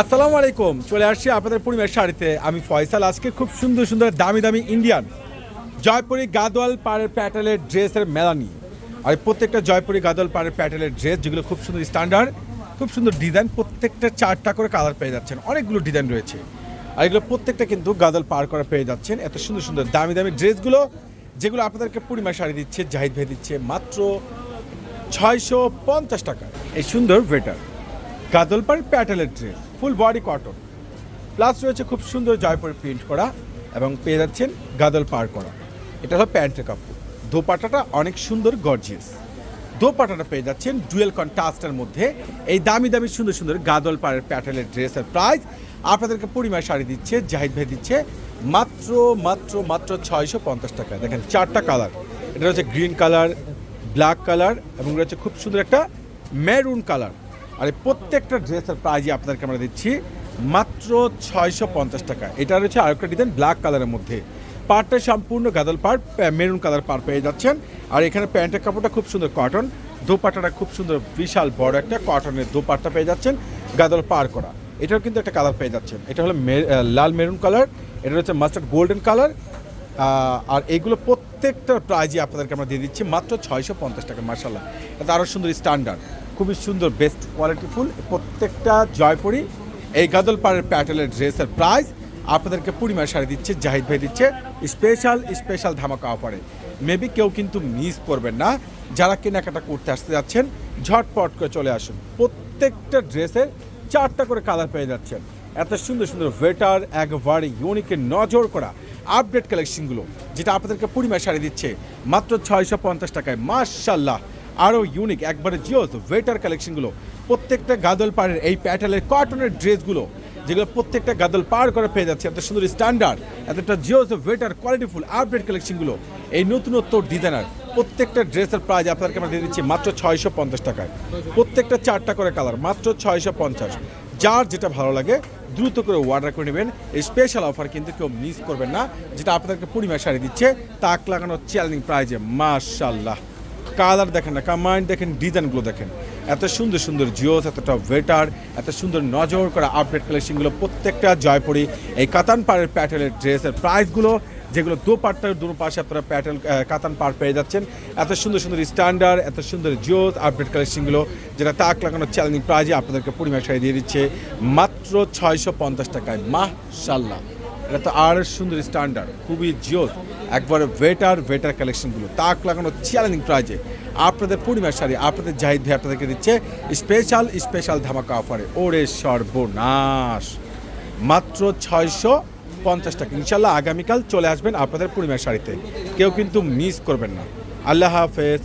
আসসালামু আলাইকুম, চলে আসছি আপনাদের পরিবেশ শাড়িতে। আমি ফয়সাল, আজকে খুব সুন্দর সুন্দর দামি দামি ইন্ডিয়ান জয়পুরি গাদোয়াল পাড়ের প্যাটেলের ড্রেসের মেলা নিয়ে। আর প্রত্যেকটা জয়পুরি গাদোয়াল পাড়ের প্যাটেলের ড্রেস, যেগুলো খুব সুন্দর স্ট্যান্ডার্ড খুব সুন্দর ডিজাইন প্রত্যেকটা চারটা করে কালার পেয়ে যাচ্ছেন। অনেকগুলো ডিজাইন রয়েছে। আর এগুলো প্রত্যেকটা কিন্তু গাদল পার করা পেয়ে যাচ্ছেন। এত সুন্দর সুন্দর দামি দামি ড্রেসগুলো, যেগুলো আপনাদেরকে পূর্ণিমা শাড়ি দিচ্ছে, জাহিদ ভাই দিচ্ছে মাত্র ছয়শো পঞ্চাশ টাকা। এই সুন্দর ভেটার গাদলপার প্যাটেলের dress, full body cotton. Plus রয়েছে খুব সুন্দর জয়পুরের প্রিন্ট করা এবং পেয়ে যাচ্ছেন গাদল পার করা। এটা হলো প্যান্টের কাপড়। দোপাটাটা অনেক সুন্দর গর্জিয়াস। দোপাটাটা পেয়ে যাচ্ছেন ডুয়েল কন্ট্রাস্টের মধ্যে এই দামি দামি সুন্দর সুন্দর গাদল পাড়ের প্যাটেলের ড্রেসের প্রাইস। আপনাদেরকে পরিমায় শাড়ি দিচ্ছে, জাহিদ ভাই দিচ্ছে মাত্র মাত্র মাত্র ছয়শো পঞ্চাশ টাকা। দেখেন চারটা কালার। এটা হচ্ছে গ্রিন কালার, ব্ল্যাক কালার এবং রয়েছে খুব সুন্দর একটা মেরুন কালার। আর এই প্রত্যেকটা ড্রেসের প্রাইজই আপনাদেরকে আমরা দিচ্ছি। মাত্র ছয়শো পঞ্চাশ টাকা। এটা রয়েছে আরেকটা ডিজাইন ব্ল্যাক কালারের মধ্যে। পাড়টা সম্পূর্ণ গাদল পাড় মেরুন কালার পার পেয়ে যাচ্ছেন। আর এখানে প্যান্টের কাপড়টা খুব সুন্দর কটন দোপাট্টাটা খুব সুন্দর, বিশাল বড় একটা কটনের দোপাট্টা পেয়ে যাচ্ছেন, গাদল পার করা। এটাও কিন্তু একটা কালার পেয়ে যাচ্ছেন। এটা হলো লাল মেরুন কালার এটা হচ্ছে মাস্টার্ড গোল্ডেন কালার আর এইগুলো প্রত্যেকটা প্রাইজই আপনাদেরকে আমরা দিয়ে দিচ্ছি, মাত্র ছয়শো পঞ্চাশ টাকা মার্শাল্লাহ এটা আরও সুন্দর স্ট্যান্ডার্ড খুবই সুন্দর বেস্ট কোয়ালিটি ফুল। প্রত্যেকটা জয়পুরি, এই গাদল পাড়ের প্যাটেলের ড্রেসের প্রাইস আপনাদেরকে পূর্ণিমার শাড়ি দিচ্ছে, জাহিদ ভাই দিচ্ছে। স্পেশাল স্পেশাল ধামাকা অফারে মেবি কেউ কিন্তু মিস করবেন না। যারা কেনাকাটা করতে আসতে যাচ্ছেন, ঝটপট করে চলে আসুন। প্রত্যেকটা ড্রেসের চারটা করে কালার পেয়ে যাচ্ছেন। এত সুন্দর সুন্দর ওয়েটার একবারে ইউনিকের নজর করা আপডেট কালেকশনগুলো যেটা আপনাদেরকে পূর্ণিমায় শাড়ি দিচ্ছে। মাত্র ছয়শো পঞ্চাশ টাকায়। মার্শাল্লাহ আরও ইউনিক একবারে জিওস ওয়েটার কালেকশনগুলো প্রত্যেকটা গাদল পাড়ের এই প্যাটেলের কটনের ড্রেসগুলো যেগুলো প্রত্যেকটা গাদল পার করে পেয়ে যাচ্ছে, এত সুন্দর স্ট্যান্ডার্ড এতটা জিওস ওয়েটার কোয়ালিটিফুল আপডেট কালেকশনগুলো এই নতুনত্ব ডিজাইনার প্রত্যেকটা ড্রেসের প্রাইস আপনাদেরকে আমরা দিয়ে দিচ্ছি মাত্র ছয়শো পঞ্চাশ টাকায়। প্রত্যেকটা চারটা করে কালার মাত্র ছয়শো পঞ্চাশ। যার যেটা ভালো লাগে, দ্রুত করে অর্ডার করে নেবেন। এই স্পেশাল অফার কিন্তু কেউ মিস করবেন না, যেটা আপনাদেরকে পূর্ণিমা শাড়ি দিচ্ছে। তাক লাগানো চ্যালেঞ্জিং প্রাইজে মাশাল্লাহ কালার দেখেন না কামাইন্ড দেখেন, ডিজাইনগুলো দেখেন। এত সুন্দর সুন্দর জিওস এতটা ওয়েটার এত সুন্দর নজর করা আপডেট কালেকশনগুলো প্রত্যেকটা জয়পুরি। এই কাতান পাড়ের প্যাটেলের ড্রেসের প্রাইসগুলো যেগুলো দু পাটটার দু পাশে আপনারা প্যাটেল কাতান পার পেয়ে যাচ্ছেন, এত সুন্দর সুন্দর স্ট্যান্ডার্ড এত সুন্দর জিওস আপডেট কালেকশনগুলো যেটা তাক লাগানো চ্যালেঞ্জিং প্রাইজে আপনাদেরকে পরিমাণ শাড়ি দিয়ে দিচ্ছে, মাত্র ছয়শো পঞ্চাশ টাকায়। মাশাল্লাহ এটা তো আর সুন্দর স্ট্যান্ডার্ড খুবই জিওস। একবারে ভেটার ভেটার কালেকশনগুলো। তাক লাগানো চ্যালেঞ্জিং প্রাইজে আপনাদের পূর্ণিমার শাড়ি, আপনাদের জাহিদ ভাই আপনাদেরকে দিচ্ছে স্পেশাল স্পেশাল ধামাকা অফারে ওরে সর্বনাশ! মাত্র ছয়শো পঞ্চাশ টাকা। ইনশাল্লাহ আগামীকাল চলে আসবেন আপনাদের পূর্ণিমার শাড়িতে। কেউ কিন্তু মিস করবেন না। আল্লাহ হাফেজ।